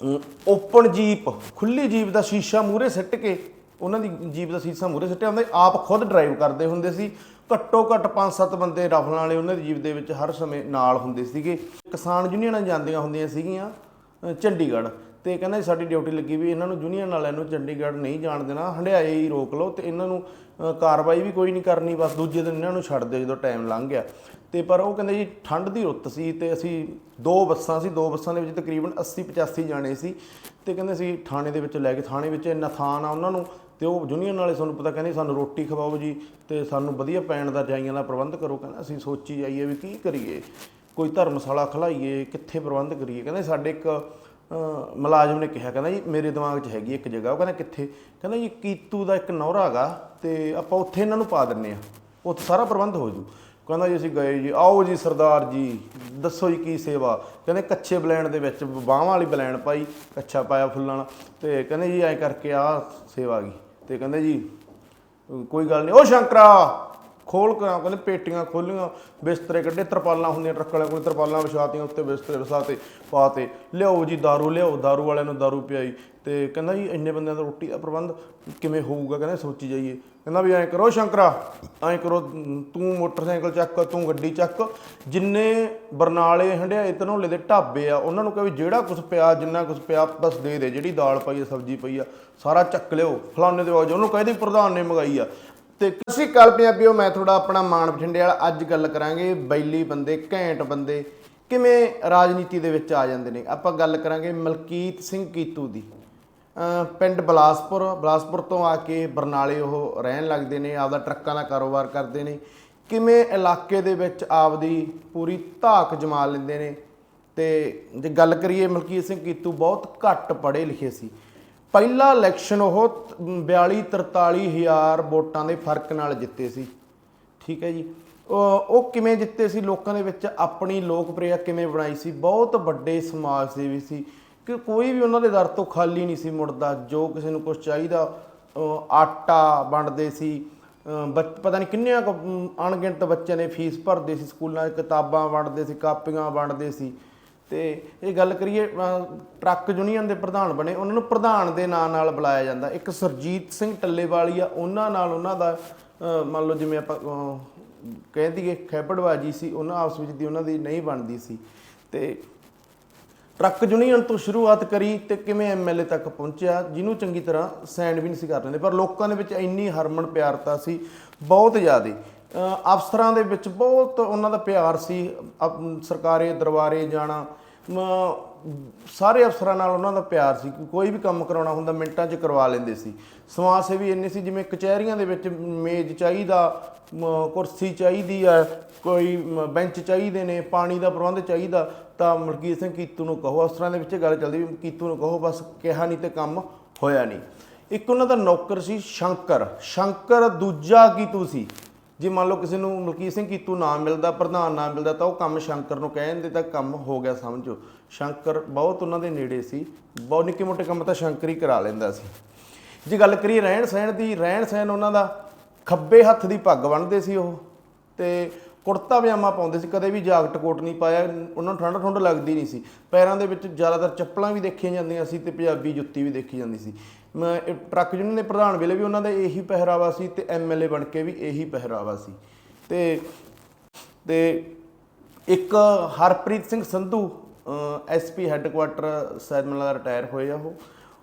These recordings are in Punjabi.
ਓਪਨ ਜੀਪ, ਖੁੱਲੀ ਜੀਪ ਦਾ ਸ਼ੀਸ਼ਾ ਮੂਰੇ ਸਿੱਟ ਕੇ, ਉਹਨਾਂ ਦੀ ਜੀਪ ਦਾ ਸ਼ੀਸ਼ਾ ਮੂਰੇ ਸਿੱਟਿਆ ਹੁੰਦਾ, ਆਪ ਖੁਦ ਡਰਾਈਵ ਕਰਦੇ ਹੁੰਦੇ ਸੀ। ਘੱਟੋ ਘੱਟ 5-7 ਬੰਦੇ ਰਫਲਾਂ ਵਾਲੇ ਉਹਨਾਂ ਦੀ ਜੀਪ ਦੇ ਵਿੱਚ ਹਰ ਸਮੇਂ ਨਾਲ ਹੁੰਦੇ ਸੀਗੇ। ਕਿਸਾਨ ਯੂਨੀਅਨਾਂ ਜਾਂਦੀਆਂ ਹੁੰਦੀਆਂ ਸੀਗੀਆਂ ਚੰਡੀਗੜ੍ਹ। ਤੇ ਕਹਿੰਦਾ ਜੀ ਸਾਡੀ ਡਿਊਟੀ ਲੱਗੀ ਵੀ ਇਹਨਾਂ ਨੂੰ ਯੂਨੀਅਨ ਵਾਲਿਆਂ ਨੂੰ ਚੰਡੀਗੜ੍ਹ ਨਹੀਂ ਜਾਣ ਦੇਣਾ ਹੰਡਿਆਏ ਹੀ ਰੋਕ ਲਓ ਤੇ ਇਹਨਾਂ ਨੂੰ ਕਾਰਵਾਈ ਵੀ ਕੋਈ ਨਹੀਂ ਕਰਨੀ, ਬਸ ਦੂਜੇ ਦਿਨ ਇਹਨਾਂ ਨੂੰ ਛੱਡ ਦਿਓ ਜਦੋਂ ਟਾਈਮ ਲੰਘ ਗਿਆ। ਤੇ ਪਰ ਉਹ ਕਹਿੰਦੇ ਜੀ ਠੰਡ ਦੀ ਰੁੱਤ ਸੀ ਤੇ ਅਸੀਂ ਦੋ ਬੱਸਾਂ ਸੀ ਦੋ ਬੱਸਾਂ ਦੇ ਵਿੱਚ ਤਕਰੀਬਨ 80 85 ਜਾਣੇ ਸੀ ਤੇ ਕਹਿੰਦੇ ਸੀ ਥਾਣੇ ਦੇ ਵਿੱਚ ਲੈ ਕੇ ਥਾਣੇ ਵਿੱਚ ਇੰਨਾ ਥਾਨ ਆ ਉਹਨਾਂ ਨੂੰ ਤੇ ਉਹ ਯੂਨੀਅਨ ਵਾਲੇ ਤੁਹਾਨੂੰ ਪਤਾ ਕਹਿੰਦੇ ਸਾਨੂੰ ਰੋਟੀ ਖਵਾਓ ਜੀ ਤੇ ਸਾਨੂੰ ਵਧੀਆ ਪੈਣ ਦਾ ਜਾਈਆਂ ਦਾ ਪ੍ਰਬੰਧ ਕਰੋ ਕਹਿੰਦਾ ਅਸੀਂ ਸੋਚੀ ਜਾਈਏ ਵੀ ਕੀ ਕਰੀਏ ਕੋਈ ਧਰਮਸ਼ਾਲਾ ਖਲਾਈਏ ਕਿੱਥੇ ਪ੍ਰਬੰਧ ਕਰੀਏ ਕਹਿੰਦੇ ਸਾਡੇ ਇੱਕ ਅ, ਮੁਲਾਜ਼ਮ ਨੇ ਕਿਹਾ ਕਹਿੰਦਾ ਜੀ ਮੇਰੇ ਦਿਮਾਗ 'ਚ ਹੈਗੀ ਇੱਕ ਜਗ੍ਹਾ ਉਹ ਕਹਿੰਦਾ ਕਿੱਥੇ ਕਹਿੰਦਾ ਜੀ ਕੀਤੂ ਦਾ ਇੱਕ ਨੌਰਾ ਹੈਗਾ ਤੇ ਆਪਾਂ ਉੱਥੇ ਇਹਨਾਂ ਨੂੰ ਪਾ ਦਿੰਨੇ ਆ ਉੱਥੇ ਸਾਰਾ ਪ੍ਰਬੰਧ ਹੋ ਜੂ। ਕਹਿੰਦਾ ਜੀ, ਅਸੀਂ ਗਏ ਜੀ। ਆਓ ਜੀ ਸਰਦਾਰ ਜੀ, ਦੱਸੋ ਜੀ ਕੀ ਸੇਵਾ। ਕਹਿੰਦੇ ਕੱਚੇ ਬਲੈਣ ਦੇ ਵਿੱਚ ਬਾਹਾਂ ਵਾਲੀ ਬਲੈਣ ਪਾਈ, ਕੱਚਾ ਪਾਇਆ ਫੁੱਲਾਂ ਨਾਲ। ਤੇ ਕਹਿੰਦੇ ਜੀ, ਐ ਕਰਕੇ ਆ ਸੇਵਾ ਗਈ। ਤੇ ਕਹਿੰਦੇ ਜੀ, ਕੋਈ ਗੱਲ ਨਹੀਂ ਉਹ ਸ਼ੰਕਰਾ ਖੋਲ ਕੇ ਕਹਿੰਦੇ ਪੇਟੀਆਂ ਖੋਲੀਆਂ ਬਿਸਤਰੇ ਕੱਢੇ ਤਰਪਾਲਾਂ ਹੁੰਦੀਆਂ ਟਰੱਕ ਵਾਲਿਆਂ ਕੋਲ ਤਰਪਾਲਾਂ ਵਿਛਾਤੀਆਂ ਉੱਤੇ ਬਿਸਤਰੇ ਵਿਛਾਤੇ ਪਾਤੇ ਲਿਆਓ ਜੀ दारू ਲਿਆਓ दारू ਵਾਲਿਆਂ ਨੂੰ दारू ਪਿਆਈ ਤੇ ਕਹਿੰਦਾ ਜੀ ਇੰਨੇ ਬੰਦਿਆਂ ਦਾ ਰੋਟੀ ਦਾ ਪ੍ਰਬੰਧ ਕਿਵੇਂ ਹੋਊਗਾ ਕਹਿੰਦਾ ਸੋਚੀ ਜਾਈਏ ਕਹਿੰਦਾ ਵੀ ਐਂ ਕਰੋ ਸ਼ੰਕਰਾ ਐਂ ਕਰੋ ਤੂੰ ਮੋਟਰਸਾਈਕਲ ਚੱਕ ਤੂੰ ਗੱਡੀ ਚੱਕ ਜਿੰਨੇ ਬਰਨਾਲੇ ਹੰਡਿਆਏ ਧਨੌਲੇ ਦੇ ਢਾਬੇ ਆ ਉਹਨਾਂ ਨੂੰ ਕਹੇ ਵੀ ਜਿਹੜਾ ਕੁਝ ਪਿਆ ਜਿੰਨਾ ਕੁਝ ਪਿਆ ਬਸ ਦੇ ਦੇ ਜਿਹੜੀ ਦਾਲ ਪਈ ਆ ਸਬਜ਼ੀ ਪਈ ਆ ਸਾਰਾ ਚੱਕ ਲਿਓ ਫਲਾਣੇ ਦੇ ਆਜੋ ਉਹਨੂੰ ਕਹਿੰਦੇ ਪ੍ਰਧਾਨ ਨੇ ਮੰਗਾਈ ਆ ਤੇ ਅਸੀਂ ਕੱਲ ਪੰਜਾਬੀਓ, ਮੈਂ ਤੁਹਾਡਾ ਆਪਣਾ ਮਾਣ ਬਠਿੰਡੇ ਵਾਲਾ ਅੱਜ ਗੱਲ ਕਰਾਂਗੇ ਬੈਲੀ ਬੰਦੇ, ਘੈਂਟ ਬੰਦੇ ਕਿਵੇਂ ਰਾਜਨੀਤੀ ਦੇ ਵਿੱਚ ਆ ਜਾਂਦੇ ਨੇ। ਆਪਾਂ ਗੱਲ ਕਰਾਂਗੇ ਮਲਕੀਤ ਸਿੰਘ ਕੀਤੂ ਦੀ। ਪਿੰਡ ਬਲਾਸਪੁਰ ਬਲਾਸਪੁਰ ਤੋਂ ਆ ਕੇ ਬਰਨਾਲੇ ਉਹ ਰਹਿਣ ਲੱਗਦੇ ਨੇ, ਆਪਦਾ ਟਰੱਕਾਂ ਦਾ ਕਾਰੋਬਾਰ ਕਰਦੇ ਨੇ। ਕਿਵੇਂ ਇਲਾਕੇ ਦੇ ਵਿੱਚ ਆਪਦੀ ਪੂਰੀ ਧਾਕ ਜਮਾ ਲੈਂਦੇ ਨੇ। ਤੇ ਜੇ ਗੱਲ ਕਰੀਏ ਮਲਕੀਤ ਸਿੰਘ ਕੀਤੂ, ਬਹੁਤ ਘੱਟ ਪੜ੍ਹੇ ਲਿਖੇ ਸੀ। ਪਹਿਲਾ ਇਲੈਕਸ਼ਨ ਉਹ 42 43 ਹਜ਼ਾਰ ਵੋਟਾਂ ਦੇ ਫ਼ਰਕ ਨਾਲ ਜਿੱਤੇ ਸੀ। ਠੀਕ ਹੈ ਜੀ। ਉਹ ਕਿਵੇਂ ਜਿੱਤੇ ਸੀ? ਲੋਕਾਂ ਦੇ ਵਿੱਚ ਆਪਣੀ ਲੋਕਪ੍ਰਿਯਤਾ ਕਿਵੇਂ ਬਣਾਈ ਸੀ? ਬਹੁਤ ਵੱਡੇ ਸਮਾਜ ਸੇਵੀ ਸੀ। ਕਿ ਕੋਈ ਵੀ ਉਹਨਾਂ ਦੇ ਦਰ ਤੋਂ ਖਾਲੀ ਨਹੀਂ ਸੀ ਮੁੜਦਾ। ਜੋ ਕਿਸੇ ਨੂੰ ਕੁਝ ਚਾਹੀਦਾ ਆਟਾ ਵੰਡਦੇ ਸੀ। ਅਹ ਪਤਾ ਨਹੀਂ ਕਿੰਨੇ ਕੁ, ਅਣਗਿਣਤ ਬੱਚਿਆਂ ਨੇ ਫੀਸ ਭਰਦੇ ਸੀ ਸਕੂਲਾਂ 'ਚ ਕਿਤਾਬਾਂ ਵੰਡਦੇ ਸੀ ਕਾਪੀਆਂ ਵੰਡਦੇ ਸੀ। ਤੇ ਇਹ ਗੱਲ ਕਰੀਏ ਟਰੱਕ ਯੂਨੀਅਨ ਦੇ ਪ੍ਰਧਾਨ ਬਣੇ, ਉਹਨਾਂ ਨੂੰ ਪ੍ਰਧਾਨ ਦੇ ਨਾਂ ਨਾਲ ਬੁਲਾਇਆ ਜਾਂਦਾ। ਇੱਕ ਸਰਜੀਤ ਸਿੰਘ ਟੱਲੇਵਾਲੀ ਆ, ਉਹਨਾਂ ਨਾਲ ਉਹਨਾਂ ਦਾ ਮੰਨ ਲਓ ਜਿਵੇਂ ਆਪਾਂ ਕਹਿ ਦਈਏ ਖੈਬੜਵਾਜੀ ਸੀ, ਉਹਨਾਂ ਆਪਸ ਵਿੱਚ ਦੀ ਉਹਨਾਂ ਦੀ ਨਹੀਂ ਬਣਦੀ ਸੀ। ਤੇ ਟਰੱਕ ਯੂਨੀਅਨ ਤੋਂ ਸ਼ੁਰੂਆਤ ਕਰੀ ਤੇ ਕਿਵੇਂ ਐਮਐਲਏ ਤੱਕ ਪਹੁੰਚਿਆ, ਜਿਹਨੂੰ ਚੰਗੀ ਤਰ੍ਹਾਂ ਸੈਂਡ ਵੀ ਨਹੀਂ ਸੀ ਕਰ ਲੈਂਦੇ। ਪਰ ਲੋਕਾਂ ਦੇ ਵਿੱਚ ਇੰਨੀ ਹਰਮਨ ਪਿਆਰਤਾ ਸੀ, ਬਹੁਤ ਜ਼ਿਆਦੇ। ਅਫਸਰਾਂ ਦੇ ਵਿੱਚ ਬਹੁਤ ਉਹਨਾਂ ਦਾ ਪਿਆਰ ਸੀ, ਅਪ- ਸਰਕਾਰੀ ਦਰਬਾਰੇ ਜਾਣਾ, ਮ- ਸਾਰੇ ਅਫਸਰਾਂ ਨਾਲ ਉਹਨਾਂ ਦਾ ਪਿਆਰ ਸੀ ਕੋਈ ਵੀ ਕੰਮ ਕਰਾਉਣਾ ਹੁੰਦਾ ਮਿੰਟਾਂ 'ਚ ਕਰਵਾ ਲੈਂਦੇ ਸੀ। ਸਮਾਜ ਸੇਵੀ ਇੰਨੇ ਸੀ ਜਿਵੇਂ ਕਚਹਿਰੀਆਂ ਦੇ ਵਿੱਚ ਮੇਜ਼ ਚਾਹੀਦਾ ਕੁਰਸੀ ਚਾਹੀਦੀ ਆ, ਕੋਈ ਬੈਂਚ ਚਾਹੀਦੇ ਨੇ, ਪਾਣੀ ਦਾ ਪ੍ਰਬੰਧ ਚਾਹੀਦਾ, ਤਾਂ ਮਲਕੀਤ ਸਿੰਘ ਕੀਤੂ ਨੂੰ ਕਹੋ। ਅਫਸਰਾਂ ਦੇ ਵਿੱਚ ਇਹ ਗੱਲ ਚੱਲਦੀ ਵੀ ਕੀਤੂ ਨੂੰ ਕਹੋ, ਬਸ ਕਿਹਾ ਨਹੀਂ ਤੇ ਕੰਮ ਹੋਇਆ ਨਹੀਂ। ਇੱਕ ਉਹਨਾਂ ਦਾ ਨੌਕਰ ਸੀ ਸ਼ੰਕਰ। ਸ਼ੰਕਰ ਦੂਜਾ ਕੀਤੂ ਸੀ। ਜੇ ਮੰਨ ਲਓ ਕਿਸੇ ਨੂੰ ਮਲਕੀਤ ਸਿੰਘ ਕੀਤੂ ਨਾ ਮਿਲਦਾ, ਪ੍ਰਧਾਨ ਨਾ ਮਿਲਦਾ, ਤਾਂ ਉਹ ਕੰਮ ਸ਼ੰਕਰ ਨੂੰ ਕਹਿ ਦਿੰਦੇ ਤਾਂ ਕੰਮ ਹੋ ਗਿਆ ਸਮਝੋ। ਸ਼ੰਕਰ ਬਹੁਤ ਉਹਨਾਂ ਦੇ ਨੇੜੇ ਸੀ, ਬਹੁਤ ਨਿੱਕੇ ਮੋਟੇ ਕੰਮ ਤਾਂ ਸ਼ੰਕਰ ਹੀ ਕਰਾ ਲੈਂਦਾ ਸੀ। ਜੇ ਗੱਲ ਕਰੀਏ ਰਹਿਣ ਸਹਿਣ ਦੀ, ਰਹਿਣ ਸਹਿਣ ਉਹਨਾਂ ਦਾ ਖੱਬੇ ਹੱਥ ਦੀ ਪੱਗ ਬੰਨ੍ਹਦੇ ਸੀ ਉਹ, ਤੇ ਕੁੜਤਾ ਪਜਾਮਾ ਪਾਉਂਦੇ ਸੀ, ਕਦੇ ਵੀ ਜਾਕਟ ਕੋਟ ਨਹੀਂ ਪਾਇਆ, ਉਹਨਾਂ ਨੂੰ ਠੰਡ ਠੰਡ ਲੱਗਦੀ ਨਹੀਂ ਸੀ। ਪੈਰਾਂ ਦੇ ਵਿੱਚ ਜ਼ਿਆਦਾਤਰ ਚੱਪਲਾਂ ਵੀ ਦੇਖੀਆਂ ਜਾਂਦੀਆਂ ਸੀ ਤੇ ਪੰਜਾਬੀ ਜੁੱਤੀ ਵੀ ਦੇਖੀ ਜਾਂਦੀ ਸੀ। ਟਰੱਕ ਯੂਨੀਅਨ ਦੇ ਪ੍ਰਧਾਨ ਵੇਲੇ ਵੀ ਉਹਨਾਂ ਦਾ ਇਹੀ ਪਹਿਰਾਵਾ ਸੀ ਤੇ ਐਮਐਲਏ ਬਣ ਕੇ ਵੀ ਇਹੀ ਪਹਿਰਾਵਾ ਸੀ। ਤੇ ਤੇ ਇੱਕ ਹਰਪ੍ਰੀਤ ਸਿੰਘ ਸੰਧੂ ਐਸਪੀ ਹੈੱਡਕੁਆਟਰ ਸ਼ਾਇਦ ਮੈਨੂੰ ਰਿਟਾਇਰ ਹੋਏ ਆ ਉਹ।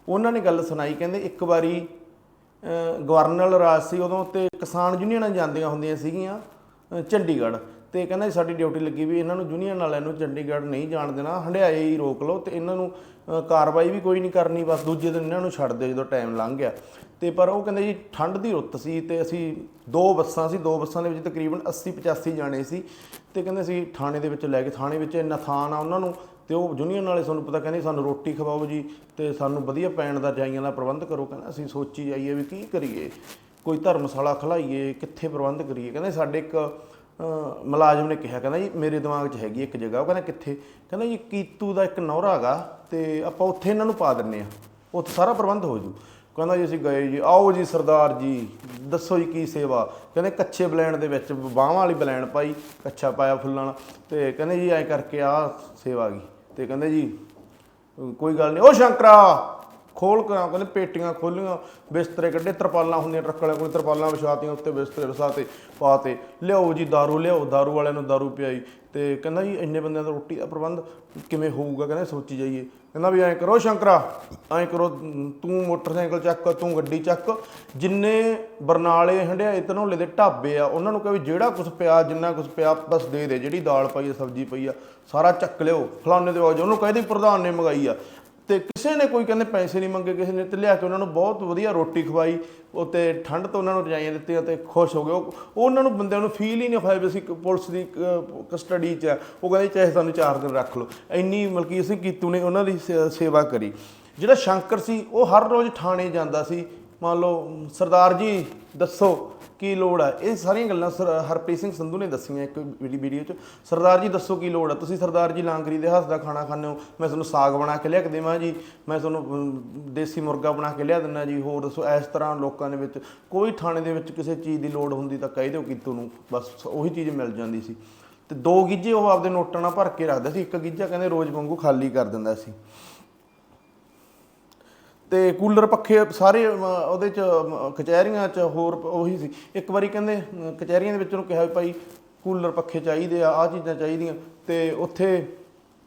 ਉਹਨਾਂ ਨੇ ਗੱਲ ਸੁਣਾਈ ਕਹਿੰਦੇ ਇੱਕ ਵਾਰੀ ਅਹ, ਗਵਰਨਰ ਰਾਜ ਸੀ ਉਦੋਂ ਤੇ ਕਿਸਾਨ ਯੂਨੀਅਨਾਂ ਜਾਂਦੀਆਂ ਹੁੰਦੀਆਂ ਸੀਗੀਆਂ। ਚੰਡੀਗੜ੍ਹ। ਤੇ ਕਹਿੰਦਾ ਜੀ ਸਾਡੀ ਡਿਊਟੀ ਲੱਗੀ ਵੀ ਇਹਨਾਂ ਨੂੰ ਯੂਨੀਅਨ ਵਾਲਿਆਂ ਨੂੰ ਚੰਡੀਗੜ੍ਹ ਨਹੀਂ ਜਾਣ ਦੇਣਾ ਹੰਡਿਆਏ ਹੀ ਰੋਕ ਲਓ ਤੇ ਇਹਨਾਂ ਨੂੰ ਕਾਰਵਾਈ ਵੀ ਕੋਈ ਨਹੀਂ ਕਰਨੀ, ਬਸ ਦੂਜੇ ਦਿਨ ਇਹਨਾਂ ਨੂੰ ਛੱਡ ਦਿਓ ਜਦੋਂ ਟਾਈਮ ਲੰਘ ਗਿਆ। ਤੇ ਪਰ ਉਹ ਕਹਿੰਦੇ ਜੀ ਠੰਡ ਦੀ ਰੁੱਤ ਸੀ ਤੇ ਅਸੀਂ ਦੋ ਬੱਸਾਂ ਸੀ, ਦੋ ਬੱਸਾਂ ਦੇ ਵਿੱਚ ਤਕਰੀਬਨ 80 85 ਜਾਣੇ ਸੀ। ਤੇ ਕਹਿੰਦੇ ਸੀ ਥਾਣੇ ਦੇ ਵਿੱਚ ਲੈ ਕੇ, ਥਾਣੇ ਵਿੱਚ ਇੰਨਾ ਥਾਨ ਆ ਉਹਨਾਂ ਨੂੰ ਤੇ ਉਹ ਯੂਨੀਅਨ ਵਾਲੇ ਸਾਨੂੰ ਪਤਾ ਕਹਿੰਦੇ ਸਾਨੂੰ ਰੋਟੀ ਖਵਾਓ ਜੀ ਤੇ ਸਾਨੂੰ ਵਧੀਆ ਪੈਣ ਦਾ ਜਾਈਆਂ ਦਾ ਪ੍ਰਬੰਧ ਕਰੋ। ਕਹਿੰਦਾ ਅਸੀਂ ਸੋਚੀ ਜਾਈਏ ਵੀ ਕੀ ਕਰੀਏ। ਕੋਈ ਧਰਮਸ਼ਾਲਾ ਖਲਾਈਏ, ਕਿੱਥੇ ਪ੍ਰਬੰਧ ਕਰੀਏ? ਕਹਿੰਦੇ ਸਾਡੇ ਇੱਕ ਮੁਲਾਜ਼ਮ ਨੇ ਕਿਹਾ, ਕਹਿੰਦਾ ਜੀ ਮੇਰੇ ਦਿਮਾਗ 'ਚ ਹੈਗੀ ਇੱਕ ਜਗ੍ਹਾ, ਉਹ ਕਹਿੰਦਾ ਕਿੱਥੇ? ਕਹਿੰਦਾ ਜੀ ਕੀਤੂ ਦਾ ਇੱਕ ਨੌਰਾ ਹੈਗਾ ਤੇ ਆਪਾਂ ਉੱਥੇ ਇਹਨਾਂ ਨੂੰ ਪਾ ਦਿੰਨੇ ਆ, ਉੱਥੇ ਸਾਰਾ ਪ੍ਰਬੰਧ ਹੋ ਜੂ। ਕਹਿੰਦਾ ਜੀ ਅਸੀਂ ਗਏ ਜੀ, ਆਓ ਜੀ ਸਰਦਾਰ ਜੀ, ਦੱਸੋ ਜੀ ਕੀ ਸੇਵਾ? ਕਹਿੰਦੇ ਕੱਚੇ ਬਲੈਣ ਦੇ ਵਿੱਚ ਬਾਹਾਂ ਵਾਲੀ ਬਲੈਣ ਪਾਈ ਕੱਚਾ ਪਾਇਆ ਫੁੱਲਾਂ ਨਾਲ ਤੇ ਕਹਿੰਦੇ ਜੀ ਐਂ ਕਰਕੇ ਆ ਸੇਵਾ ਗਈ ਤੇ ਕਹਿੰਦੇ ਜੀ, ਕੋਈ ਗੱਲ ਨਹੀਂ ਉਹ ਸ਼ੰਕਰਾ ਖੋਲ ਕੇ ਕਹਿੰਦੇ ਪੇਟੀਆਂ ਖੋਲੀਆਂ ਬਿਸਤਰੇ ਕੱਢੇ ਤਰਪਾਲਾਂ ਹੁੰਦੀਆਂ ਟਰੱਕ ਵਾਲੇ ਕੋਲ ਤਰਪਾਲਾਂ ਵਿਛਾਤੀਆਂ ਉੱਤੇ ਬਿਸਤਰੇ ਵਿਛਾਤੇ ਪਾਤੇ ਲਿਆਓ ਜੀ दारू ਲਿਆਓ दारू ਵਾਲਿਆਂ ਨੂੰ दारू ਪਿਆਈ ਤੇ ਕਹਿੰਦਾ ਜੀ ਇੰਨੇ ਬੰਦਿਆਂ ਦਾ ਰੋਟੀ ਦਾ ਪ੍ਰਬੰਧ ਕਿਵੇਂ ਹੋਊਗਾ ਕਹਿੰਦਾ ਸੋਚੀ ਜਾਈਏ ਕਹਿੰਦਾ ਵੀ ਐਂ ਕਰੋ ਸ਼ੰਕਰਾ ਐਂ ਕਰੋ ਅਮ, ਤੂੰ ਮੋਟਰਸਾਈਕਲ ਚੱਕ ਤੂੰ ਗੱਡੀ ਚੱਕ ਜਿੰਨੇ ਬਰਨਾਲੇ ਹੰਡਿਆਏ ਧਨੌਲੇ ਦੇ ਢਾਬੇ ਆ ਉਹਨਾਂ ਨੂੰ ਕਹੇ ਵੀ ਜਿਹੜਾ ਕੁਝ ਪਿਆ ਜਿੰਨਾ ਕੁਝ ਪਿਆ ਬਸ ਦੇ ਦੇ ਜਿਹੜੀ ਦਾਲ ਪਈ ਆ ਸਬਜ਼ੀ ਪਈ ਆ ਸਾਰਾ ਚੱਕ ਲਿਓ ਫਲਾਣੇ ਦੇ ਆਜੋ ਉਹਨੂੰ ਕਹਿੰਦੇ ਪ੍ਰਧਾਨ ਨੇ ਮੰਗਾਈ ਆ ਤੇ ਕਿਸੇ ਨੇ ਕੋਈ ਕਹਿੰਦੇ ਪੈਸੇ ਨਹੀਂ ਮੰਗੇ, ਕਿਸੇ ਨੇ ਤੇ ਲਿਆ ਕੇ ਉਹਨਾਂ ਨੂੰ ਬਹੁਤ ਵਧੀਆ ਰੋਟੀ ਖਵਾਈ ਉਤੇ ਠੰਡ ਤੋਂ ਉਹਨਾਂ ਨੂੰ ਰਜਾਈਆਂ ਦਿੱਤੀਆਂ ਤੇ ਖੁਸ਼ ਹੋ ਗਏ। ਉਹ, ਉਹਨਾਂ ਨੂੰ ਬੰਦਿਆਂ ਨੂੰ ਫੀਲ ਹੀ ਨਹੀਂ ਹੋਇਆ ਵੀ ਅਸੀਂ ਪੁਲਿਸ ਦੀ ਕਸਟਡੀ 'ਚ ਆ। ਉਹ ਕਹਿੰਦੇ ਚਾਹੇ ਸਾਨੂੰ ਚਾਰ ਦਿਨ ਰੱਖ ਲਓ। ਇੰਨੀ ਮਲਕੀਤ ਸਿੰਘ ਕੀਤੂ ਨੇ ਉਹਨਾਂ ਦੀ ਸੇ- ਸੇਵਾ ਕਰੀ। ਜਿਹੜਾ ਸ਼ੰਕਰ ਸੀ, ਉਹ ਹਰ ਰੋਜ਼ ਥਾਣੇ ਜਾਂਦਾ ਸੀ। ਮੰਨ ਲਓ, ਸਰਦਾਰ ਜੀ, ਦੱਸੋ ਕੀ ਲੋੜ ਹੈ ਇਹ ਸਾਰੀਆਂ ਗੱਲਾਂ ਸਰ, ਹਰਪ੍ਰੀਤ ਸਿੰਘ ਸੰਧੂ ਨੇ ਦੱਸੀਆਂ ਇੱਕ ਵੀਡੀ ਵੀਡੀਓ 'ਚ। ਸਰਦਾਰ ਜੀ, ਦੱਸੋ ਕੀ ਲੋੜ ਹੈ ਤੁਸੀਂ ਸਰਦਾਰ ਜੀ ਲਾਂਗਰੀ ਦੇ ਹੱਥ ਦਾ ਖਾਣਾ ਖਾਂਦੇ ਹੋ। ਮੈਂ ਤੁਹਾਨੂੰ ਸਾਗ ਬਣਾ ਕੇ ਲਿਆ ਕੇ ਦੇਵਾਂ ਜੀ। ਮੈਂ ਤੁਹਾਨੂੰ ਦੇਸੀ ਮੁਰਗਾ ਬਣਾ ਕੇ ਲਿਆ ਦਿੰਦਾ ਜੀ। ਹੋਰ ਦੱਸੋ, ਇਸ ਤਰ੍ਹਾਂ ਲੋਕਾਂ ਦੇ ਵਿੱਚ ਕੋਈ ਥਾਣੇ ਦੇ ਵਿੱਚ ਕਿਸੇ ਚੀਜ਼ ਦੀ ਲੋੜ ਹੁੰਦੀ ਤਾਂ ਕਹਿ ਦਿਓ ਕਿ ਤੁਹਾਨੂੰ ਬਸ ਉਹੀ ਚੀਜ਼ ਮਿਲ ਜਾਂਦੀ ਸੀ। ਤੇ ਦੋ ਗਿੱਜੇ ਉਹ ਆਪਦੇ ਨੋਟਾਂ ਨਾਲ ਭਰ ਕੇ ਰੱਖਦਾ ਸੀ। ਇੱਕ ਗਿੱਜਾ ਕਹਿੰਦੇ ਰੋਜ਼ ਵਾਂਗੂ ਖਾਲੀ ਕਰ ਦਿੰਦਾ ਸੀ। ਤੇ ਕੂਲਰ ਪੱਖੇ ਸਾਰੇ ਅਮ, ਉਹਦੇ ਚ ਅਮ, ਕਚਹਿਰੀਆਂ ਚ ਹੋਰ ਪ- ਉਹੀ ਸੀ। ਇੱਕ ਵਾਰੀ ਕਹਿੰਦੇ ਅਮ, ਕਚਹਿਰੀਆਂ ਦੇ ਵਿੱਚ ਉਹਨੂੰ ਕਿਹਾ ਵੀ ਭਾਈ ਕੂਲਰ ਪੱਖੇ ਚਾਹੀਦੇ ਆ ਆ ਚੀਜ਼ਾਂ ਚਾਹੀਦੀਆਂ। ਤੇ ਉੱਥੇ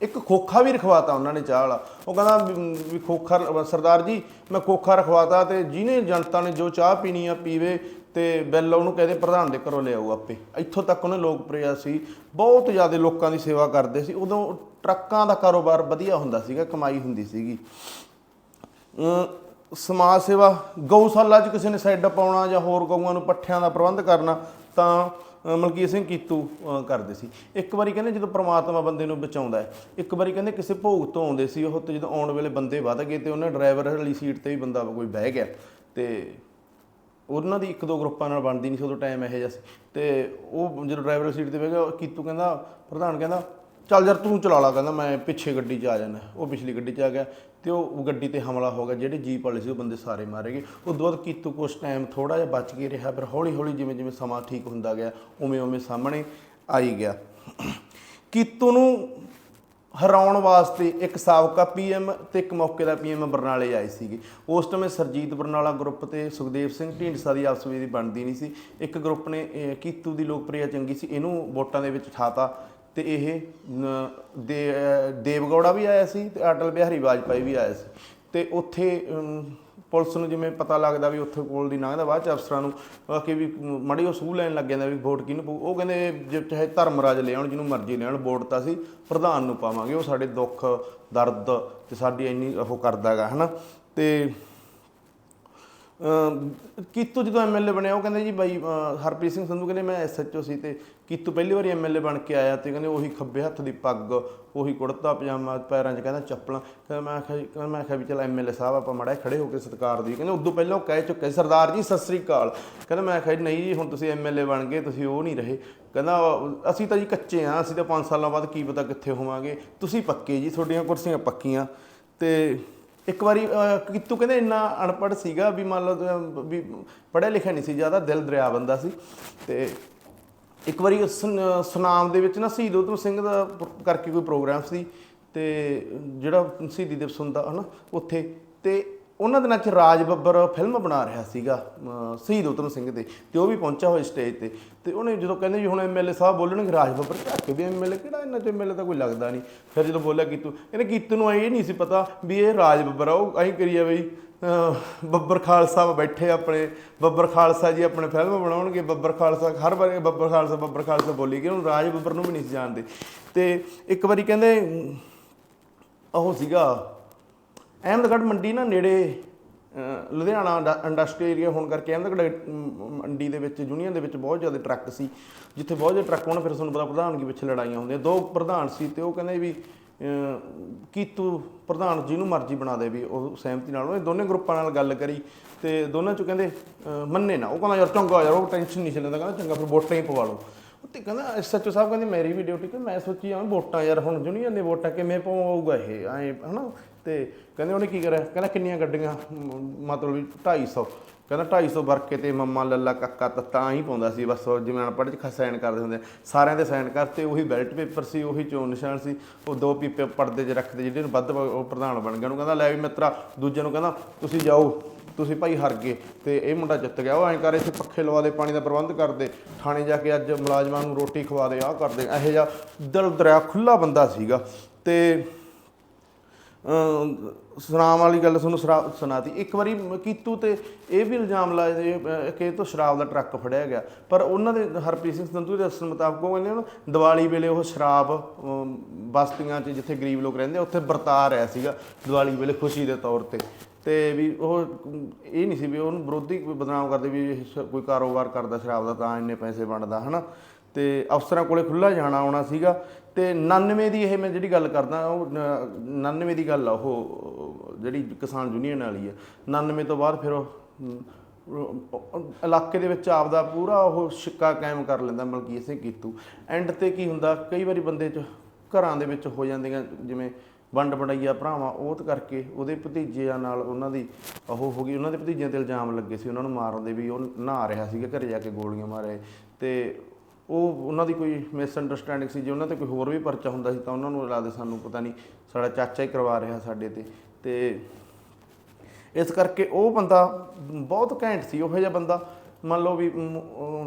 ਇੱਕ ਖੋਖਾ ਵੀ ਰਖਵਾਤਾ ਉਹਨਾਂ ਨੇ ਚਾਹ ਵਾਲਾ। ਉਹ ਕਹਿੰਦਾ ਵੀ- ਵੀ ਖੋਖਾ ਰ- ਸਰਦਾਰ ਜੀ ਮੈਂ ਖੋਖਾ ਰਖਵਾਤਾ ਤੇ ਜਿਹਨੇ ਜਨਤਾ ਨੇ ਜੋ ਚਾਹ ਪੀਣੀ ਆ ਪੀਵੇ ਤੇ ਬਿੱਲ ਉਹਨੂੰ ਕਹਿੰਦੇ ਪ੍ਰਧਾਨ ਦੇ ਘਰੋਂ ਲਿਆਓ ਆਪੇ। ਇੱਥੋਂ ਤੱਕ ਉਹਨੇ ਲੋਕ ਲੋਕਪ੍ਰਿਆ ਸੀ। ਬਹੁਤ ਜ਼ਿਆਦਾ ਲੋਕਾਂ ਦੀ ਸੇਵਾ ਕਰਦੇ ਸੀ। ਉਦੋਂ ਟਰੱਕਾਂ ਦਾ ਕਾਰੋਬਾਰ ਵਧੀਆ ਹੁੰਦਾ ਸੀਗਾ ਕਮਾਈ ਹੁੰਦੀ ਸੀਗੀ। ਸਮਾਜ ਸੇਵਾ, ਗਊਸ਼ਾਲਾ 'ਚ ਕਿਸੇ ਨੇ ਸੈੱਡ ਪਾਉਣਾ ਜਾਂ ਹੋਰ ਗਊਆਂ ਨੂੰ ਪੱਠਿਆਂ ਦਾ ਪ੍ਰਬੰਧ ਕਰਨਾ, ਤਾਂ ਮਲਕੀਤ ਸਿੰਘ ਕੀਤੂ ਕਰਦੇ ਸੀ। ਇੱਕ ਵਾਰੀ ਕਹਿੰਦੇ ਜਦੋਂ ਪ੍ਰਮਾਤਮਾ ਬੰਦੇ ਨੂੰ ਬਚਾਉਂਦਾ ਹੈ, ਇੱਕ ਵਾਰੀ ਕਹਿੰਦੇ ਕਿਸੇ ਭੋਗ ਤੋਂ ਆਉਂਦੇ ਸੀ, ਉਹ ਤੇ ਜਦੋਂ ਆਉਣ ਵੇਲੇ ਬੰਦੇ ਵੱਧ ਗਏ ਤੇ ਉਹਨਾਂ ਡਰਾਈਵਰ ਵਾਲੀ ਸੀਟ ਤੇ ਵੀ ਬੰਦਾ ਕੋਈ ਬਹਿ ਗਿਆ ਤੇ ਉਹਨਾਂ ਦੀ ਇੱਕ ਦੋ ਗਰੁੱਪਾਂ ਨਾਲ ਬਣਦੀ ਨਹੀਂ ਸੀ, ਉਦੋਂ ਟਾਈਮ ਇਹੋ ਜਿਹਾ ਸੀ। ਤੇ ਉਹ ਜਦੋਂ ਡਰਾਈਵਰ ਸੀਟ ਤੇ ਬਹਿ ਗਿਆ ਕੀਤੂ ਕਹਿੰਦਾ, ਪ੍ਰਧਾਨ ਕਹਿੰਦਾ ਚੱਲ ਯਾਰ ਤੂੰ ਚਲਾ ਲਾ, ਕਹਿੰਦਾ ਮੈਂ ਪਿੱਛੇ ਗੱਡੀ 'ਚ ਆ ਜਾਣਾ ਉਹ ਪਿਛਲੀ ਗੱਡੀ 'ਚ ਆ ਗਿਆ ਤੇ ਉਹ ਗੱਡੀ ਤੇ ਹਮਲਾ ਹੋ ਗਿਆ। ਜਿਹੜੇ ਜੀਪ ਵਾਲੇ ਸੀ ਉਹ ਬੰਦੇ ਸਾਰੇ ਮਾਰੇ ਗਏ। ਉਸ ਤੋਂ ਬਾਅਦ ਕੀਤੂ ਕੁਛ ਟਾਈਮ ਥੋੜਾ ਜਿਹਾ ਬਚ ਕੇ ਰਿਹਾ, ਪਰ ਹੌਲੀ ਹੌਲੀ ਜਿਵੇਂ ਜਿਵੇਂ ਸਮਾਂ ਠੀਕ ਹੁੰਦਾ ਗਿਆ, ਉਵੇਂ ਉਵੇਂ ਸਾਹਮਣੇ ਆਈ ਗਿਆ। ਕੀਤੂ ਨੂੰ ਹਰਾਉਣ ਵਾਸਤੇ ਇੱਕ ਸਾਬਕਾ ਪੀਐਮ ਤੇ ਇੱਕ ਮੌਕੇ ਦਾ ਪੀਐਮ ਬਰਨਾਲੇ ਆਏ ਸੀਗੇ। ਉਸ ਸਮੇਂ ਸਰਜੀਤ ਬਰਨਾਲਾ ਗਰੁੱਪ ਤੇ ਸੁਖਦੇਵ ਸਿੰਘ ਢੀਂਡਸਾ ਦੀ ਆਪਸ ਵਿੱਚ ਦੀ ਬਣਦੀ ਨਹੀਂ ਸੀ। ਇੱਕ ਗਰੁੱਪ ਨੇ ਇਹ ਕੀਤੂ ਦੀ ਲੋਕਪ੍ਰਿਯਤਾ ਚੰਗੀ ਸੀ। ਇਹਨੂੰ ਵੋਟਾਂ ਦੇ ਵਿੱਚ ਠਾਤਾ ਤੇ ਇਹ ਦੇਵਗੌੜਾ ਵੀ ਆਇਆ ਸੀ ਤੇ ਅਟਲ ਬਿਹਾਰੀ ਵਾਜਪਾਈ ਵੀ ਆਇਆ ਸੀ। ਤੇ ਉੱਥੇ ਪੁਲਿਸ ਨੂੰ ਜਿਵੇਂ ਪਤਾ ਲੱਗਦਾ ਵੀ ਉੱਥੇ ਕੋਲ ਦੀ ਲੰਘਦਾ ਬਾਅਦ ਚ ਅਫਸਰਾਂ ਨੂੰ ਕਿ ਵੀ ਮੜੀ ਉਹ ਸੂਹ ਲੈਣ ਲੱਗ ਜਾਂਦਾ ਵੀ ਵੋਟ ਕਿਹਨੂੰ ਪਊ, ਉਹ ਕਹਿੰਦੇ ਜੇ ਚਾਹੇ ਧਰਮਰਾਜ ਲੈ ਆਉਣ, ਜਿਹਨੂੰ ਮਰਜ਼ੀ ਲੈ ਵੋਟ ਤਾਂ ਅਸੀਂ ਪ੍ਰਧਾਨ ਨੂੰ ਪਾਵਾਂਗੇ, ਉਹ ਸਾਡੇ ਦੁੱਖ, ਦਰਦ ਤੇ ਸਾਡੀ ਇੰਨੀ ਉਹ ਕਰਦਾਗਾ, ਹਨਾ? ਤੇ ਅਮ ਕੀਤੂ ਜਦੋਂ ਐਮਐਲਏ ਬਣਿਆ, ਉਹ ਕਹਿੰਦੇ ਜੀ ਬਾਈ ਹਰਪ੍ਰੀਤ ਸਿੰਘ ਸੰਧੂ ਕਹਿੰਦੇ, ਮੈਂ ਐਸਐਚਓ ਸੀ ਤੇ ਕੀਤੂ ਪਹਿਲੀ ਵਾਰੀ ਐਮਐਲਏ ਬਣ ਕੇ ਆਇਆ ਤੇ ਕਹਿੰਦੇ ਉਹੀ ਖੱਬੇ ਹੱਥ ਦੀ ਪੱਗ, ਉਹੀ ਕੁੜਤਾ, ਪਜਾਮਾ, ਪੈਰਾਂ 'ਚ ਕਹਿੰਦਾ ਚੱਪਲਾਂ। ਕਹਿੰਦਾ ਮੈਂ ਆਖਿਆ ਜੀ- ਕਹਿੰਦਾ ਮੈਂ ਆਖਿਆ ਵੀ ਚਲ ਐਮਐਲਏ ਸਾਹਿਬ ਆਪਾਂ ਮੜਾ ਖੜੇ ਹੋ ਕੇ ਸਤਿਕਾਰ ਦੀ ਕਹਿੰਦੇ ਉਦੋਂ ਪਹਿਲਾਂ ਉਹ ਕਹਿ ਚੁੱਕੇ ਸਰਦਾਰ ਜੀ, ਸਤਿ ਸ੍ਰੀ ਅਕਾਲ। ਕਹਿੰਦਾ ਮੈਂ ਆਖਿਆ ਜੀ, ਨਹੀਂ ਜੀ, ਹੁਣ ਤੁਸੀਂ ਐਮਐਲਏ ਬਣ ਗਏ, ਤੁਸੀਂ ਉਹ ਨਹੀਂ ਰਹੇ। ਕਹਿੰਦਾ, ਅਸੀਂ ਤਾਂ ਜੀ ਕੱਚੇ ਆ, ਅਸੀਂ ਤਾਂ 5 ਸਾਲਾਂ ਬਾਅਦ ਕੀ ਪਤਾ ਕਿੱਥੇ ਹੋਵਾਂਗੇ। ਤੁਸੀਂ ਪੱਕੇ ਜੀ, ਤੁਹਾਡੀਆਂ ਕੁਰਸੀਆਂ ਪੱਕੀਆਂ। ਤੇ ਇੱਕ ਵਾਰੀ ਅਹ, ਕਹਿੰਦੇ ਇੰਨਾ ਅਨਪੜ੍ਹ ਸੀਗਾ ਵੀ ਮੰਨ ਲਓ ਵੀ ਪੜ੍ਹਿਆ ਲਿਖਿਆ ਨਹੀਂ ਸੀ ਜ਼ਿਆਦਾ ਦਿਲ ਦਰਿਆ ਬੰਦਾ ਸੀ। ਤੇ ਇੱਕ ਵਾਰੀ ਉਸ ਸੁਨਾਮ ਦੇ ਵਿੱਚ ਨਾ ਸ਼ਹੀਦ ਊਧਮ ਸਿੰਘ ਦਾ ਕਰਕੇ ਕੋਈ ਪ੍ਰੋਗਰਾਮ ਸੀ ਤੇ ਜਿਹੜਾ ਸ਼ਹੀਦੀ ਦਿਵਸ ਹੁੰਦਾ ਹਨਾ ਉੱਥੇ ਤੇ ਉਹਨਾਂ ਦਿਨਾਂ 'ਚ ਰਾਜ ਬੱਬਰ ਫਿਲਮ ਬਣਾ ਰਿਹਾ ਸੀਗਾ ਸ਼ਹੀਦ ਊਧਮ ਸਿੰਘ ਦੇ, ਤੇ ਉਹ ਵੀ ਪਹੁੰਚਿਆ ਹੋਇਆ ਸਟੇਜ ਤੇ। ਤੇ ਉਹਨੇ ਜਦੋਂ ਕਹਿੰਦੇ ਵੀ ਹੁਣ ਐਮਐਲਏ ਸਾਹਿਬ ਬੋਲਣਗੇ, ਰਾਜ ਬੱਬਰ ਝੱਕ ਵੀ ਐਮਐਲਏ ਕਿਹੜਾ ਇਹਨਾਂ 'ਚ ਐਮਐਲਏ ਤਾਂ ਕੋਈ ਲੱਗਦਾ ਨਹੀਂ। ਫਿਰ ਜਦੋਂ ਬੋਲਿਆ ਕੀਤੂ ਇਹਨੇ ਕੀਤੂ ਨੂੰ ਇਹ ਨਹੀਂ ਸੀ ਪਤਾ ਵੀ ਇਹ ਰਾਜ ਬੱਬਰ ਆ, ਉਹ ਐਂ ਕਰੀਏ ਬਈ ਬੱਬਰ ਖਾਲਸਾ ਬੈਠੇ ਆਪਣੇ, ਬੱਬਰ ਖਾਲਸਾ ਜੀ ਆਪਣੇ ਫਿਲਮ ਬਣਾਉਣਗੇ, ਬੱਬਰ ਖਾਲਸਾ ਹਰ ਵਾਰੀ ਬੱਬਰ ਖਾਲਸਾ ਬੱਬਰ ਖਾਲਸਾ ਬੋਲੀ ਗਏ ਉਹਨੂੰ ਰਾਜ ਬੱਬਰ ਨੂੰ ਵੀ ਨਹੀਂ ਸੀ ਜਾਣਦੇ। ਤੇ ਇੱਕ ਵਾਰੀ ਕਹਿੰਦੇ, ਉਹ ਸੀਗਾ ਅਹਿਮਦਗੜ੍ਹ ਮੰਡੀ ਨਾ ਨੇੜੇ ਲੁਧਿਆਣਾ ਇੰਡ- ਇੰਡਸਟਰੀ ਏਰੀਆ ਹੋਣ ਕਰਕੇ ਅਹਿਮਦਗੜ੍ਹ ਮੰਡੀ ਦੇ ਵਿੱਚ ਯੂਨੀਅਨ ਦੇ ਵਿੱਚ ਬਹੁਤ ਜ਼ਿਆਦਾ ਟਰੱਕ ਸੀ। ਜਿੱਥੇ ਬਹੁਤ ਜ਼ਿਆਦਾ ਟਰੱਕ ਹੋਣ, ਫਿਰ ਤੁਹਾਨੂੰ ਪਤਾ ਪ੍ਰਧਾਨਗੀ ਪਿੱਛੇ ਲੜਾਈਆਂ ਹੁੰਦੀਆਂ। ਦੋ ਪ੍ਰਧਾਨ ਸੀ ਤੇ ਉਹ ਕਹਿੰਦੇ ਵੀ ਕੀਤੂ ਪ੍ਰਧਾਨ ਜਿਹਨੂੰ ਮਰਜ਼ੀ ਬਣਾ ਦੇ ਵੀ, ਉਹ ਸਹਿਮਤੀ ਨਾਲ। ਉਹਨੇ ਦੋਨੇ ਗਰੁੱਪਾਂ ਨਾਲ ਗੱਲ ਕਰੀ ਤੇ ਦੋਨਾਂ ਚੋਂ ਕਹਿੰਦੇ ਮੰਨੇ ਨਾ। ਉਹ ਕਹਿੰਦਾ, ਯਾਰ ਚੰਗਾ ਯਾਰ, ਉਹ ਟੈਨਸ਼ਨ ਨਹੀਂ ਚੱਲਦਾ ਕਹਿੰਦਾ, ਚੰਗਾ, ਫਿਰ ਵੋਟਾਂ ਹੀ ਪਵਾ ਲਓ। ਤੇ ਕਹਿੰਦਾ ਐਸਐਚਓ ਸਾਹਿਬ ਕਹਿੰਦੇ, ਮੇਰੀ ਵੀ ਡਿਊਟੀ ਕਿ ਮੈਂ ਸੋਚੀ ਆ ਵੋਟਾਂ ਯਾਰ, ਹੁਣ ਯੂਨੀਅਨ ਦੀ ਵੋਟਾਂ ਕਿਵੇਂ ਪਵਾਊਗਾ ਇਹ? ਐ, ਹਨਾ? ਤੇ ਕਹਿੰਦੇ ਉਹਨੇ ਕੀ ਕਰਿਆ? ਕਹਿੰਦਾ ਕਿੰਨੀਆਂ ਗੱਡੀਆਂ ਮਤਲਬ ਵੀ 250 ਕਹਿੰਦਾ 250 ਵਰਕੇ ਤੇ ਮੰਮਾ ਲੱਲਾ ਕੱਕਾ ਤੱਤਾ ਹੀ ਪਾਉਂਦਾ ਸੀ, ਬਸ ਜਿਵੇਂ ਅਨਪੜ੍ਹ ਚ ਸਾਈਨ ਕਰਦੇ ਹੁੰਦੇ ਸਾਰਿਆਂ ਦੇ ਸਾਈਨ ਕਰਤੇ, ਉਹੀ ਬੈਲਟ ਪੇਪਰ ਸੀ, ਉਹੀ ਚੋਣ ਨਿਸ਼ਾਨ ਸੀ, ਉਹ ਦੋ ਪੀਪੇ ਪਰਦੇ 'ਚ ਰੱਖਦੇ ਜਿਹੜੇ ਨੂੰ ਵੱਧ ਉਹ ਪ੍ਰਧਾਨ ਬਣ ਗਿਆ ਉਹਨੂੰ ਕਹਿੰਦਾ, ਲੈ ਵੀ ਮਿੱਤਰਾ, ਦੂਜੇ ਨੂੰ ਕਹਿੰਦਾ, ਤੁਸੀਂ ਜਾਓ, ਤੁਸੀਂ ਭਾਈ ਹਰ ਗਏ। ਤੇ ਇਹ ਮੁੰਡਾ ਜਿੱਤ ਗਿਆ। ਉਹ ਐਂ ਕਰ, ਇੱਥੇ ਪੱਖੇ ਲਵਾ ਦੇ, ਪਾਣੀ ਦਾ ਪ੍ਰਬੰਧ ਕਰਦੇ ਥਾਣੇ ਜਾ ਕੇ ਅੱਜ ਮੁਲਾਜ਼ਮਾਂ ਨੂੰ ਰੋਟੀ ਖਵਾ ਦੇ, ਆਹ ਕਰਦੇ ਇਹੋ ਜਿਹਾ ਦਿਲ ਦਰਿਆ ਖੁੱਲਾ ਬੰਦਾ ਸੀਗਾ। ਤੇ ਸੁਨਾਮ ਵਾਲੀ ਗੱਲ ਤੁਹਾਨੂੰ ਸੁਣਾ- ਸੁਣਾਤੀ। ਇੱਕ ਵਾਰੀ ਮ- ਕੀਤੂ ਤੇ ਇਹ ਵੀ ਇਲਜ਼ਾਮ ਲਾਏ ਜੇ, ਕਿ ਇਹ ਤੋਂ ਸ਼ਰਾਬ ਦਾ ਟਰੱਕ ਫੜਿਆ ਗਿਆ। ਪਰ ਉਹਨਾਂ ਦੇ ਹਰਪ੍ਰੀਤ ਸਿੰਘ ਸੰਧੂ ਦੇ ਦੱਸਣ ਮੁਤਾਬਕ ਉਹ ਕਹਿੰਦੇ ਹਨ ਦੀਵਾਲੀ ਵੇਲੇ ਉਹ ਸ਼ਰਾਬ ਬਸਤੀਆਂ 'ਚ ਜਿੱਥੇ ਗਰੀਬ ਲੋਕ ਰਹਿੰਦੇ ਉੱਥੇ ਵਰਤਾ ਰਿਹਾ ਸੀਗਾ ਦੀਵਾਲੀ ਵੇਲੇ ਖੁਸ਼ੀ ਦੇ ਤੌਰ ਤੇ। ਤੇ ਵੀ ਉਹ ਇਹ ਨਹੀਂ ਸੀ ਵੀ ਉਹਨੂੰ ਵਿਰੋਧੀ ਬਦਨਾਮ ਕਰਦੇ ਵੀ ਕੋਈ ਕਾਰੋਬਾਰ ਕਰਦਾ ਸ਼ਰਾਬ ਦਾ ਤਾਂ ਇੰਨੇ ਪੈਸੇ ਬਣਦਾ ਹਨਾ? ਤੇ ਅਫਸਰਾਂ ਕੋਲੇ ਖੁੱਲਾ ਜਾਣਾ ਆਉਣਾ ਸੀਗਾ। ਤੇ 99 ਦੀ ਇਹ ਮੈਂ ਜਿਹੜੀ ਗੱਲ ਕਰਦਾ, ਉਹ ਨ- 99 ਦੀ ਗੱਲ ਆ, ਉਹ ਜਿਹੜੀ ਕਿਸਾਨ ਯੂਨੀਅਨ ਵਾਲੀ ਆ 99 ਤੋਂ ਬਾਅਦ ਫਿਰ ਉਹ ਇਲਾਕੇ ਦੇ ਵਿੱਚ ਆਪਦਾ ਪੂਰਾ ਉਹ ਸਿੱਕਾ ਕਾਇਮ ਕਰ ਲੈਂਦਾ ਮਲਕੀਤ ਸਿੰਘ ਕੀਤੂ। ਐਂਡ ਤੇ ਕੀ ਹੁੰਦਾ, ਕਈ ਵਾਰੀ ਬੰਦੇ ਚ ਘਰਾਂ ਦੇ ਵਿੱਚ ਹੋ ਜਾਂਦੀਆਂ, ਜਿਵੇਂ ਵੰਡ ਵੰਡਈਆ ਭਰਾਵਾਂ, ਉਹ ਕਰਕੇ ਉਹਦੇ ਭਤੀਜਿਆਂ ਨਾਲ ਉਹਨਾਂ ਦੀ ਉਹ ਹੋ ਗਈ, ਉਹਨਾਂ ਦੇ ਭਤੀਜਿਆਂ ਤੇ ਇਲਜ਼ਾਮ ਲੱਗੇ ਸੀ, ਉਹਨਾਂ ਨੂੰ ਮਾਰਨ ਦੇ ਵੀ ਉਹ ਨਹਾ ਰਿਹਾ ਸੀਗਾ, ਘਰੇ ਜਾ ਕੇ ਗੋਲੀਆਂ ਮਾਰੇ ਤੇ ਉਹ ਉਹਨਾਂ ਦੀ ਕੋਈ ਮਿਸ ਅੰਡਰਸਟੈਂਡਿੰਗ ਸੀ, ਜੇ ਉਹਨਾਂ ਤੇ ਕੋਈ ਹੋਰ ਵੀ ਪਰਚਾ ਹੁੰਦਾ ਸੀ ਤਾਂ ਉਹਨਾਂ ਨੂੰ ਲੱਗਦਾ ਸਾਨੂੰ ਪਤਾ ਨਹੀਂ ਸਾਡਾ ਚਾਚਾ ਹੀ ਕਰਵਾ ਰਿਹਾ ਸਾਡੇ ਤੇ। ਤੇ ਇਸ ਕਰਕੇ ਉਹ ਬੰਦਾ ਬਹੁਤ ਘੈਂਟ ਸੀ, ਉਹੋ ਜਿਹਾ ਬੰਦਾ। ਮੰਨ ਲਓ ਵੀ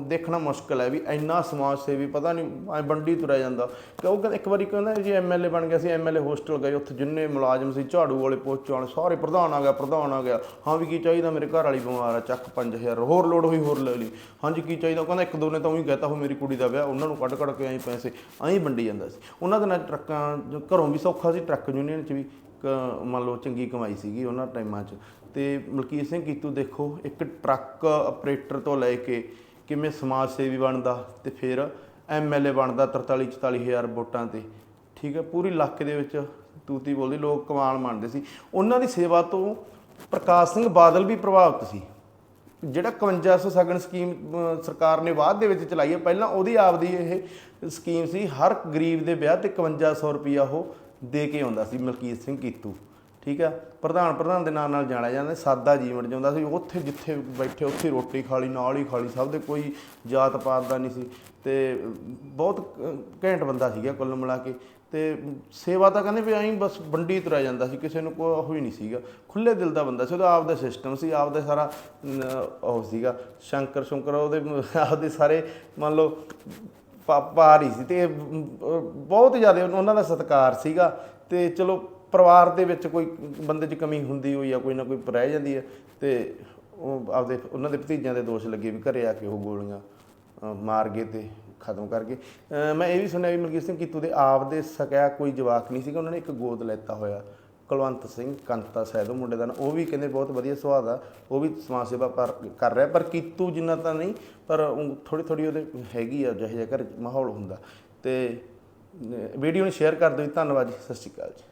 ਦੇਖਣਾ ਮੁਸ਼ਕਲ ਹੈ ਵੀ ਇੰਨਾ ਸਮਾਜ ਸੇਵੀ, ਪਤਾ ਨਹੀਂ, ਐ ਬੰਡੀ ਤੁਰਿਆ ਜਾਂਦਾ। ਕਿ ਉਹ ਕਹਿੰਦਾ, ਇੱਕ ਵਾਰੀ ਕਹਿੰਦਾ ਜੀ ਐਮਐਲਏ ਬਣ ਗਿਆ ਸੀ ਐਮਐਲਏ ਹੋਸਟਲ ਗਏ, ਉੱਥੇ ਜਿੰਨੇ ਮੁਲਾਜ਼ਮ ਸੀ, ਝਾੜੂ ਵਾਲੇ ਪੋਚੇ ਵਾਲੇ, ਸਾਰੇ ਪ੍ਰਧਾਨ ਆ ਗਿਆ, ਪ੍ਰਧਾਨ ਆ ਗਿਆ। ਹਾਂ ਵੀ ਕੀ ਚਾਹੀਦਾ ਮੇਰੇ ਘਰ ਵਾਲੀ ਬਿਮਾਰ ਆ, ਚੱਕ 5000 ਹੋਰ ਲੋੜ ਹੋਈ ਹੋਰ ਲੈ ਲਈ। ਹਾਂਜੀ ਕੀ ਚਾਹੀਦਾ, ਉਹ ਕਹਿੰਦਾ ਇੱਕ ਦੋ ਨੇ ਤਾਂ ਉਹੀ ਕਹਤਾ ਉਹ ਮੇਰੀ ਕੁੜੀ ਦਾ ਵਿਆਹ, ਉਹਨਾਂ ਨੂੰ ਕੱਢ ਕੱਢ ਕੇ ਐਂ ਪੈਸੇ, ਐਂ ਵੰਡੀ ਜਾਂਦਾ ਸੀ। ਉਹਨਾਂ ਦੇ ਨਾਲ ਟਰੱਕਾਂ ਘਰੋਂ ਵੀ ਸੌਖਾ ਸੀ, ਟਰੱਕ ਯੂਨੀਅਨ 'ਚ ਵੀ ਮੰਨ ਲਓ, ਚੰਗੀ ਕਮਾਈ ਸੀਗੀ ਉਹਨਾਂ ਟਾਈਮਾਂ 'ਚ। ਤੇ ਮਲਕੀਤ ਸਿੰਘ ਕੀਤੂ ਦੇਖੋ, ਇੱਕ ਟਰੱਕ ਆਪਰੇਟਰ ਤੋਂ ਲੈ ਕੇ ਕਿਵੇਂ ਸਮਾਜ ਸੇਵੀ ਬਣਦਾ ਤੇ ਫਿਰ ਐਮਐਲਏ ਬਣਦਾ 43 44 ਹਜ਼ਾਰ ਵੋਟਾਂ ਤੇ। ਠੀਕ ਹੈ ਪੂਰੀ ਇਲਾਕੇ ਦੇ ਵਿੱਚ ਤੂਤੀ ਬੋਲਦੀ, ਲੋਕ ਕਮਾਲ ਮੰਨਦੇ ਸੀ। ਉਹਨਾਂ ਦੀ ਸੇਵਾ ਤੋਂ ਪ੍ਰਕਾਸ਼ ਸਿੰਘ ਬਾਦਲ ਵੀ ਪ੍ਰਭਾਵਿਤ ਸੀ। ਜਿਹੜਾ 5100 ਸਗਨ ਸਕੀਮ ਸਰਕਾਰ ਨੇ ਬਾਅਦ ਦੇ ਵਿੱਚ ਚਲਾਈ ਹੈ ਪਹਿਲਾਂ ਉਹਦੀ ਆਪਦੀ ਇਹ ਸਕੀਮ ਸੀ, ਹਰ ਗਰੀਬ ਦੇ ਵਿਆਹ ਤੇ 5100 ਰੁਪਿਆ ਉਹ ਦੇ ਕੇ ਆਉਂਦਾ ਸੀ ਮਲਕੀਤ ਸਿੰਘ ਕੀਤੂ, ਠੀਕ ਆ? ਪ੍ਰਧਾਨ ਪ੍ਰਧਾਨ ਦੇ ਨਾਂ ਨਾਲ ਜਾਣਿਆ ਜਾਂਦਾ, ਸਾਦਾ ਜੀਵਨ ਜਿਉਂਦਾ ਸੀ, ਉੱਥੇ ਜਿੱਥੇ ਬੈਠੇ, ਉੱਥੇ ਰੋਟੀ ਖਾ ਲਈ, ਨਾਲ ਹੀ ਖਾ ਲਈ, ਸਭ ਦੇ ਕੋਈ ਜਾਤ ਪਾਤ ਦਾ ਨਹੀਂ ਸੀ। ਤੇ ਬਹੁਤ ਘੈਂਟ ਬੰਦਾ ਸੀਗਾ ਕੁੱਲ ਮਿਲਾ ਕੇ। ਤੇ ਸੇਵਾ ਤਾਂ ਕਹਿੰਦੇ ਵੀ ਐਂ ਬਸ ਵੰਡੀ ਤੁਰਿਆ ਜਾਂਦਾ ਸੀ, ਕਿਸੇ ਨੂੰ ਕੋਈ ਉਹ ਹੀ ਨਹੀਂ ਸੀਗਾ। ਖੁੱਲੇ ਦਿਲ ਦਾ ਬੰਦਾ ਸੀ, ਉਹਦਾ ਆਪਦਾ ਸਿਸਟਮ ਸੀ, ਆਪਦਾ ਸਾਰਾ ਉਹ ਸੀਗਾ ਸ਼ੰਕਰ ਸ਼ੰਕਰ ਉਹਦੇ, ਆਪਦੇ ਸਾਰੇ, ਮੰਨ ਲਓ ਪਾਰੀ ਸੀ ਤੇ ਅਮ, ਅਹ, ਬਹੁਤ ਜ਼ਿਆਦਾ ਉਹਨਾਂ ਦਾ ਸਤਿਕਾਰ ਸੀਗਾ ਤੇ ਚਲੋ ਪਰਿਵਾਰ ਦੇ ਵਿੱਚ ਕੋਈ ਬੰਦੇ 'ਚ ਕਮੀ ਹੁੰਦੀ ਹੋਈ ਆ ਕੋਈ ਨਾ ਕੋਈ ਰਹਿ ਜਾਂਦੀ ਹੈ ਤੇ ਉਹ ਆਪਦੇ ਉਹਨਾਂ ਦੇ ਭਤੀਜਿਆਂ ਦੇ ਦੋਸ਼ ਲੱਗੇ ਵੀ ਘਰੇ ਆ ਕੇ ਉਹ ਗੋਲੀਆਂ ਮਾਰ ਗਏ ਤੇ ਖਤਮ ਕਰ ਗਏ। ਮੈਂ ਇਹ ਵੀ ਸੁਣਿਆ ਵੀ ਮਲਕੀਤ ਸਿੰਘ ਕੀਤੂ ਦੇ ਆਪ ਦੇ ਸਕਿਆ ਕੋਈ ਜਵਾਕ ਨਹੀਂ ਸੀਗਾ ਉਹਨਾਂ ਨੇ ਇੱਕ ਗੋਦ ਲੈਤਾ ਹੋਇਆ। ਕੁਲਵੰਤ ਸਿੰਘ ਕੰਤਾ ਸ਼ਾਇਦ ਮੁੰਡੇ ਦਾ ਨਾਂ, ਉਹ ਵੀ ਕਹਿੰਦੇ ਬਹੁਤ ਵਧੀਆ ਸੁਭਾਅ ਦਾ ਉਹ ਵੀ ਸਮਾਜ ਸੇਵਾ ਪਰ ਕਰ ਰਿਹਾ ਪਰ ਕੀਤੂ ਜਿੰਨਾ ਤਾਂ ਨਹੀਂ ਪਰ ਥੋੜੀ ਥੋੜੀ ਉਹਦੇ ਹੈਗੀ ਆ ਜਿਹੇ ਜਿਹਾ ਘਰ ਮਾਹੌਲ ਹੁੰਦਾ। ਤੇ ਵੀਡੀਓ ਨੂੰ ਸ਼ੇਅਰ ਕਰ ਦਿਓ ਜੀ ਧੰਨਵਾਦ ਜੀ ਸਤਿ ਸ਼੍ਰੀ ਅਕਾਲ ਜੀ।